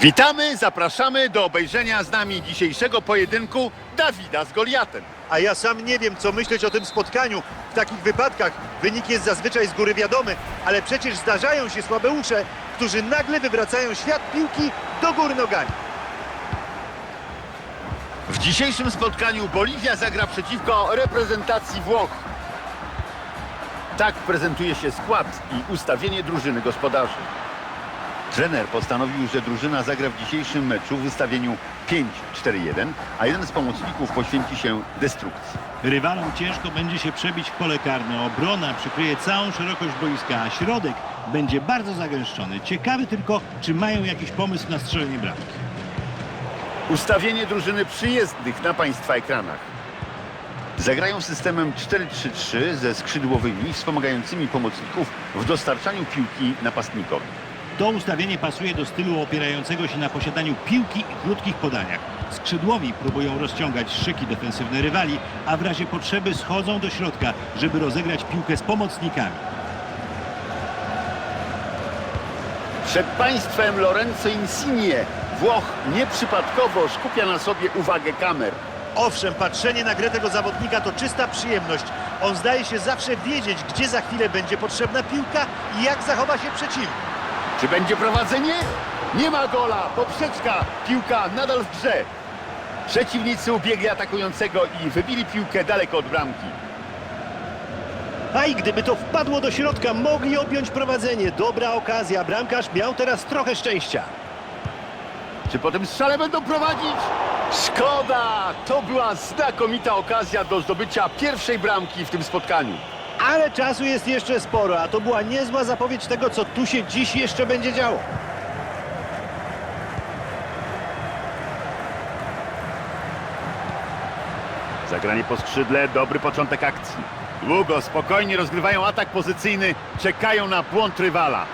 Witamy, zapraszamy do obejrzenia z nami dzisiejszego pojedynku Dawida z Goliatem. A ja sam nie wiem, co myśleć o tym spotkaniu. W takich wypadkach wynik jest zazwyczaj z góry wiadomy, ale przecież zdarzają się słabeusze, którzy nagle wywracają świat piłki do góry nogami. W dzisiejszym spotkaniu Boliwia zagra przeciwko reprezentacji Włoch. Tak prezentuje się skład i ustawienie drużyny gospodarzy. Trener postanowił, że drużyna zagra w dzisiejszym meczu w wystawieniu 5-4-1, a jeden z pomocników poświęci się destrukcji. Rywalom ciężko będzie się przebić w pole karne. Obrona przykryje całą szerokość boiska, a środek będzie bardzo zagęszczony. Ciekawy tylko, czy mają jakiś pomysł na strzelenie bramki. Ustawienie drużyny przyjezdnych na Państwa ekranach. Zagrają systemem 4-3-3 ze skrzydłowymi wspomagającymi pomocników w dostarczaniu piłki napastnikowi. To ustawienie pasuje do stylu opierającego się na posiadaniu piłki i krótkich podaniach. Skrzydłowi próbują rozciągać szyki defensywne rywali, a w razie potrzeby schodzą do środka, żeby rozegrać piłkę z pomocnikami. Przed Państwem Lorenzo Insigne. Włoch nieprzypadkowo skupia na sobie uwagę kamer. Owszem, patrzenie na grę tego zawodnika to czysta przyjemność. On zdaje się zawsze wiedzieć, gdzie za chwilę będzie potrzebna piłka i jak zachowa się przeciwnik. Czy będzie prowadzenie? Nie ma gola, poprzeczka, piłka nadal w grze. Przeciwnicy ubiegli atakującego i wybili piłkę daleko od bramki. A i gdyby to wpadło do środka, mogli objąć prowadzenie. Dobra okazja. Bramkarz miał teraz trochę szczęścia. Czy po tym strzale będą prowadzić? Szkoda! To była znakomita okazja do zdobycia pierwszej bramki w tym spotkaniu. Ale czasu jest jeszcze sporo, a to była niezła zapowiedź tego, co tu się dziś jeszcze będzie działo. Zagranie po skrzydle, dobry początek akcji. Długo, spokojnie rozgrywają atak pozycyjny, czekają na błąd rywala.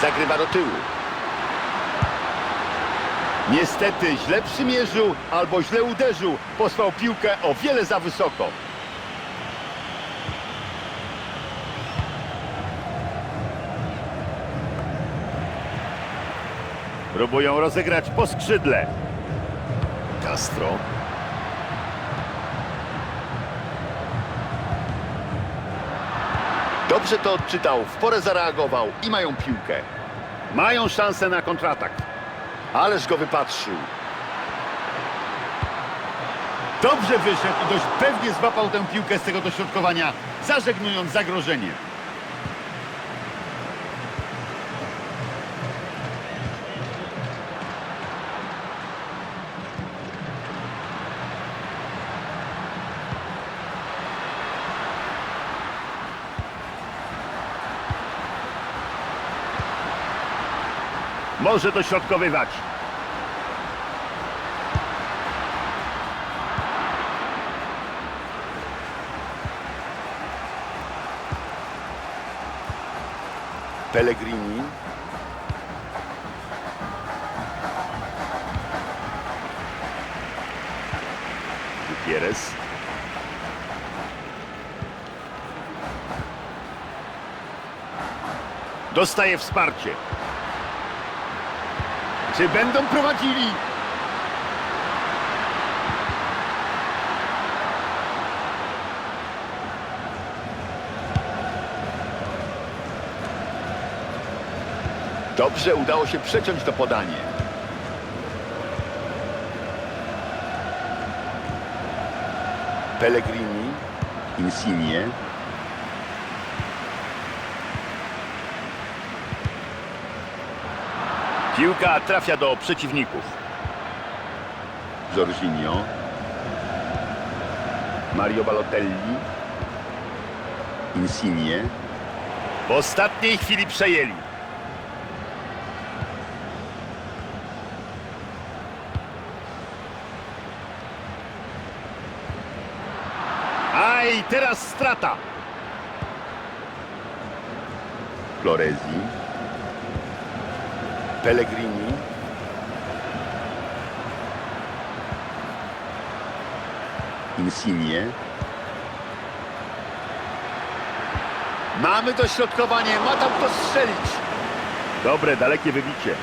Zagrywa do tyłu. Niestety źle przymierzył albo źle uderzył. Posłał piłkę o wiele za wysoko. Próbują rozegrać po skrzydle. Castro. Dobrze to odczytał, w porę zareagował i mają piłkę. Mają szansę na kontratak. Ależ go wypatrzył. Dobrze wyszedł i dość pewnie złapał tę piłkę z tego dośrodkowania, zażegnując zagrożenie. Może dośrodkowywać. Pellegrini. Gutierrez. Dostaje wsparcie. Czy będą prowadzili? Dobrze udało się przeciąć to podanie. Pellegrini, Insigne. Piłka trafia do przeciwników. Jorginho. Mario Balotelli. Insigne. W ostatniej chwili przejęli. Aj, teraz strata. Florezi. Pellegrini. Insigne. Mamy dośrodkowanie, ma tam kto strzelić. Dobre, dalekie wybicie.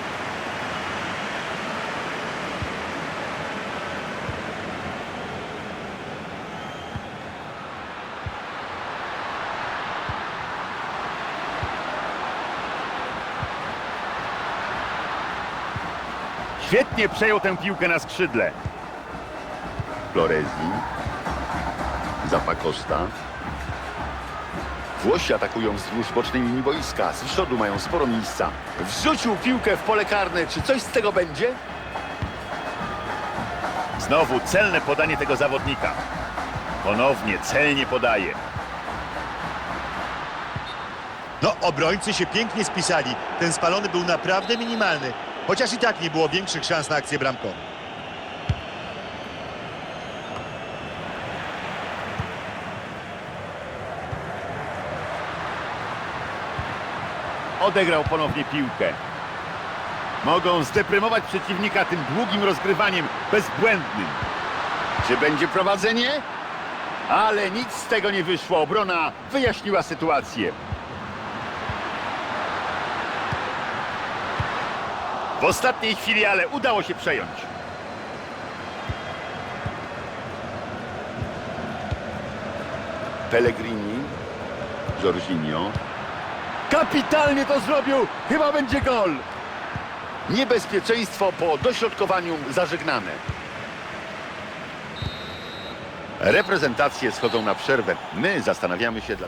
Świetnie przejął tę piłkę na skrzydle. Florezi. Zapakosta. Włosi atakują wzdłuż bocznej linii boiska. Z przodu mają sporo miejsca. Wrzucił piłkę w pole karne. Czy coś z tego będzie? Znowu celne podanie tego zawodnika. Ponownie celnie podaje. No, obrońcy się pięknie spisali. Ten spalony był naprawdę minimalny. Chociaż i tak nie było większych szans na akcję bramkową. Odegrał ponownie piłkę. Mogą zdeprymować przeciwnika tym długim rozgrywaniem bezbłędnym. Czy będzie prowadzenie? Ale nic z tego nie wyszło. Obrona wyjaśniła sytuację. Ostatniej chwili, ale udało się przejąć. Pellegrini, Jorginho. Kapitalnie to zrobił! Chyba będzie gol! Niebezpieczeństwo po dośrodkowaniu zażegnane. Reprezentacje schodzą na przerwę. My zastanawiamy się dla...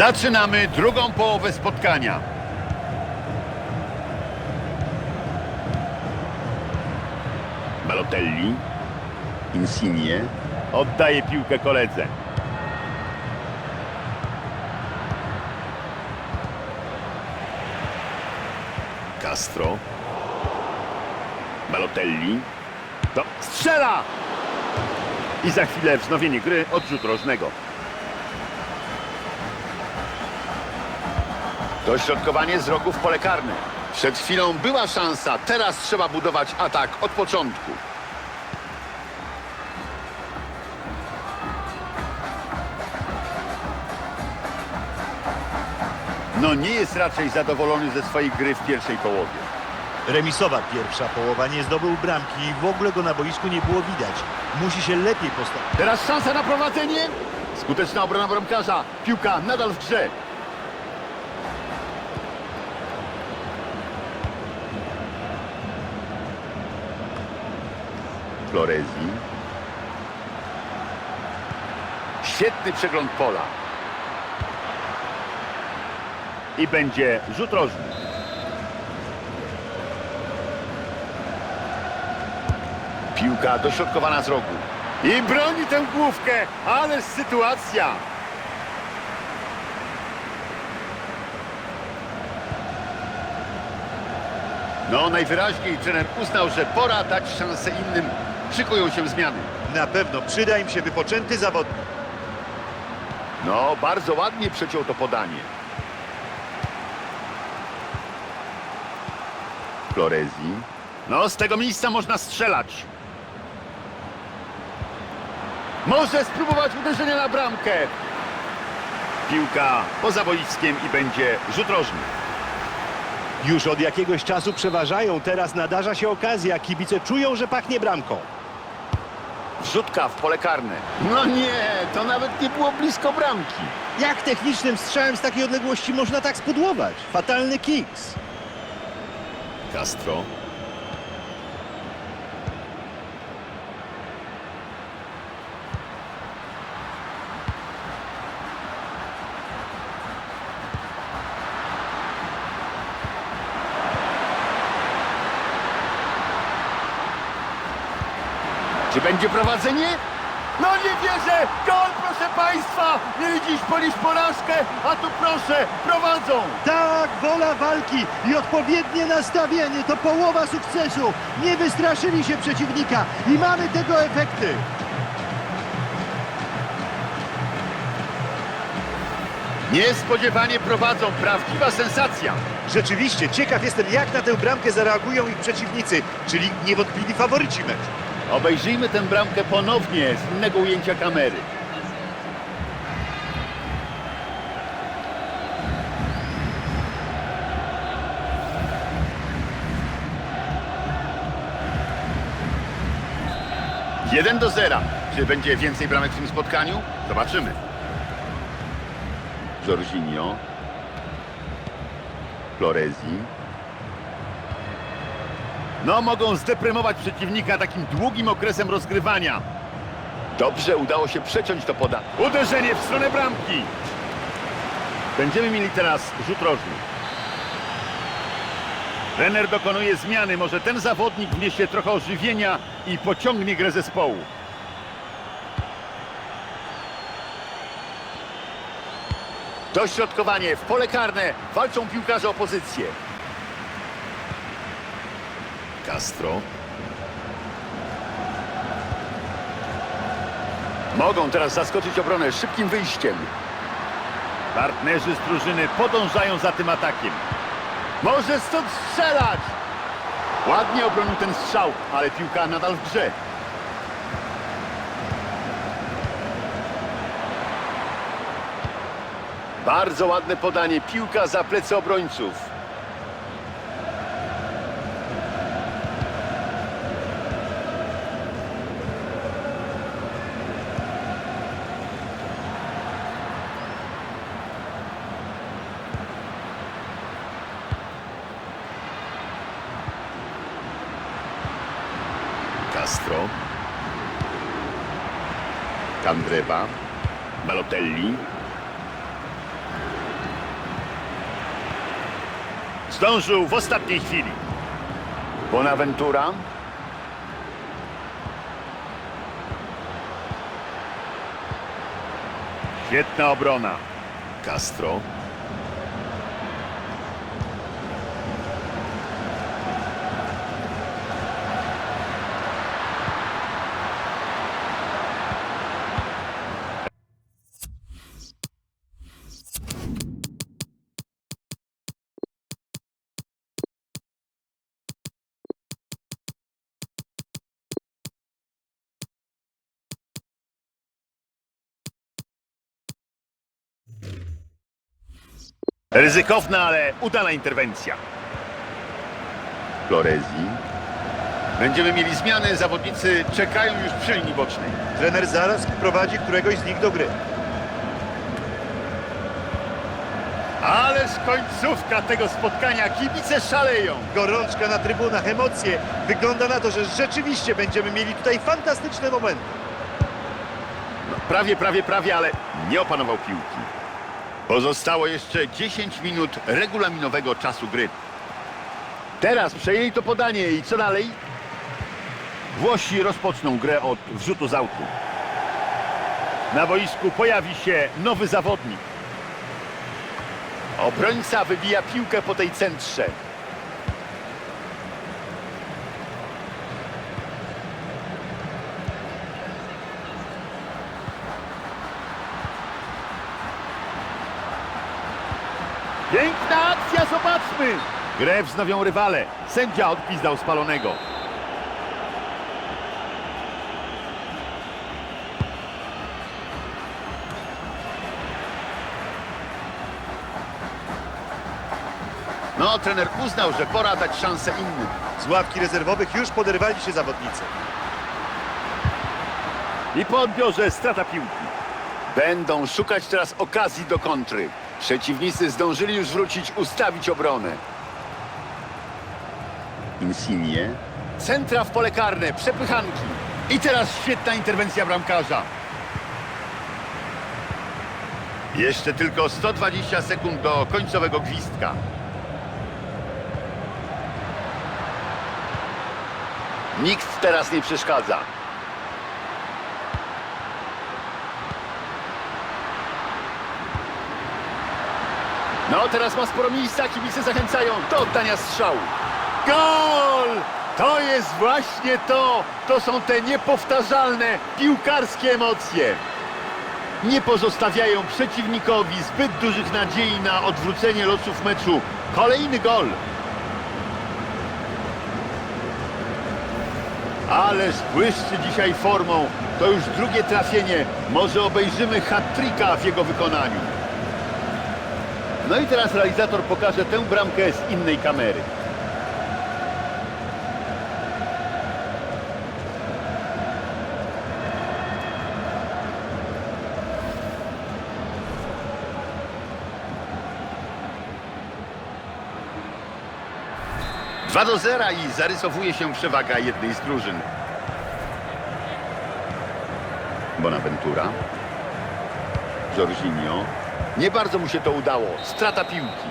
Zaczynamy drugą połowę spotkania. Balotelli, Insigne, oddaje piłkę koledze. Castro, Balotelli, to strzela! I za chwilę wznowienie gry, odrzut rożnego. Dośrodkowanie z rogu w pole karne. Przed chwilą była szansa, teraz trzeba budować atak od początku. No nie jest raczej zadowolony ze swojej gry w pierwszej połowie. Remisowa pierwsza połowa, nie zdobył bramki i w ogóle go na boisku nie było widać. Musi się lepiej postawić. Teraz szansa na prowadzenie. Skuteczna obrona bramkarza. Piłka nadal w grze. Florezi. Świetny przegląd pola. I będzie rzut rożny. Piłka dośrodkowana z rogu. I broni tę główkę, ale sytuacja. No, najwyraźniej trener uznał, że pora dać szansę innym. Szykują się zmiany. Na pewno przyda im się wypoczęty zawodnik. No, bardzo ładnie przeciął to podanie. Florezi. No, z tego miejsca można strzelać. Może spróbować uderzenia na bramkę. Piłka poza boiskiem i będzie rzut rożny. Już od jakiegoś czasu przeważają, teraz nadarza się okazja. Kibice czują, że pachnie bramką. Wrzutka w pole karne. No nie, to nawet nie było blisko bramki. Jak technicznym strzałem z takiej odległości można tak spudłować? Fatalny kiks. Castro. Czy będzie prowadzenie? No nie wierzę! Gol, proszę Państwa! Mieli dziś ponieść porażkę, a tu proszę, prowadzą! Tak, wola walki i odpowiednie nastawienie to połowa sukcesu. Nie wystraszyli się przeciwnika i mamy tego efekty. Niespodziewanie prowadzą, prawdziwa sensacja. Rzeczywiście, ciekaw jestem, jak na tę bramkę zareagują ich przeciwnicy, czyli niewątpliwi faworyci meczu. Obejrzyjmy tę bramkę ponownie z innego ujęcia kamery. Jeden do zera. Czy będzie więcej bramek w tym spotkaniu? Zobaczymy. Jorginho. Florezi. No, mogą zdeprymować przeciwnika takim długim okresem rozgrywania. Dobrze udało się przeciąć to poda. Uderzenie w stronę bramki. Będziemy mieli teraz rzut rożny. Trener dokonuje zmiany. Może ten zawodnik wniesie trochę ożywienia i pociągnie grę zespołu. Dośrodkowanie w pole karne. Walczą piłkarze o pozycję. Castro. Mogą teraz zaskoczyć obronę szybkim wyjściem. Partnerzy z drużyny podążają za tym atakiem. Może stąd strzelać! Ładnie obronił ten strzał, ale piłka nadal w grze. Bardzo ładne podanie. Piłka za plecy obrońców. Castro. Candreva. Balotelli. Zdążył w ostatniej chwili. Bonaventura. Świetna obrona. Castro. Ryzykowna, ale udana interwencja. Florezi. Będziemy mieli zmiany. Zawodnicy czekają już przy linii bocznej. Trener zaraz wprowadzi któregoś z nich do gry. Ależ końcówka tego spotkania. Kibice szaleją. Gorączka na trybunach, emocje. Wygląda na to, że rzeczywiście będziemy mieli tutaj fantastyczne momenty. No, prawie, prawie, prawie, ale nie opanował piłki. Pozostało jeszcze 10 minut regulaminowego czasu gry. Teraz przejęli to podanie i co dalej? Włosi rozpoczną grę od wrzutu z autu. Na boisku pojawi się nowy zawodnik. Obrońca wybija piłkę po tej centrze. Zobaczmy! Grę wznowią rywale. Sędzia odpizdał spalonego. No, trener uznał, że pora dać szansę innym. Z ławki rezerwowych już poderwali się zawodnicy. I po odbiorze strata piłki. Będą szukać teraz okazji do kontry. Przeciwnicy zdążyli już wrócić, ustawić obronę. Insigne. Centra w pole karne, przepychanki. I teraz świetna interwencja bramkarza. Jeszcze tylko 120 sekund do końcowego gwizdka. Nikt teraz nie przeszkadza. No, teraz ma sporo miejsca, kibice zachęcają do oddania strzału. Gol! To jest właśnie to! To są te niepowtarzalne piłkarskie emocje. nie pozostawiają przeciwnikowi zbyt dużych nadziei na odwrócenie losów meczu. Kolejny gol. Ależ błyszczy dzisiaj formą. To już drugie trafienie. Może obejrzymy hat-tricka w jego wykonaniu. No i teraz realizator pokaże tę bramkę z innej kamery. Dwa do zera i zarysowuje się przewaga jednej z drużyn. Bonaventura. Jorginho. Nie bardzo mu się to udało. Strata piłki.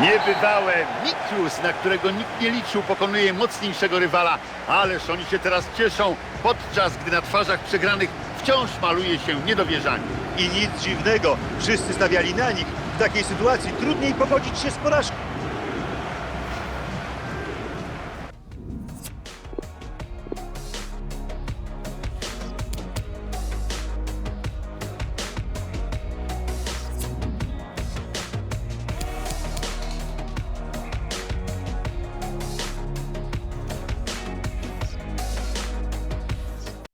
Niebywałe. Mikius, na którego nikt nie liczył, pokonuje mocniejszego rywala. Ależ oni się teraz cieszą, podczas gdy na twarzach przegranych wciąż maluje się niedowierzanie. I nic dziwnego, wszyscy stawiali na nich. W takiej sytuacji trudniej pogodzić się z porażką.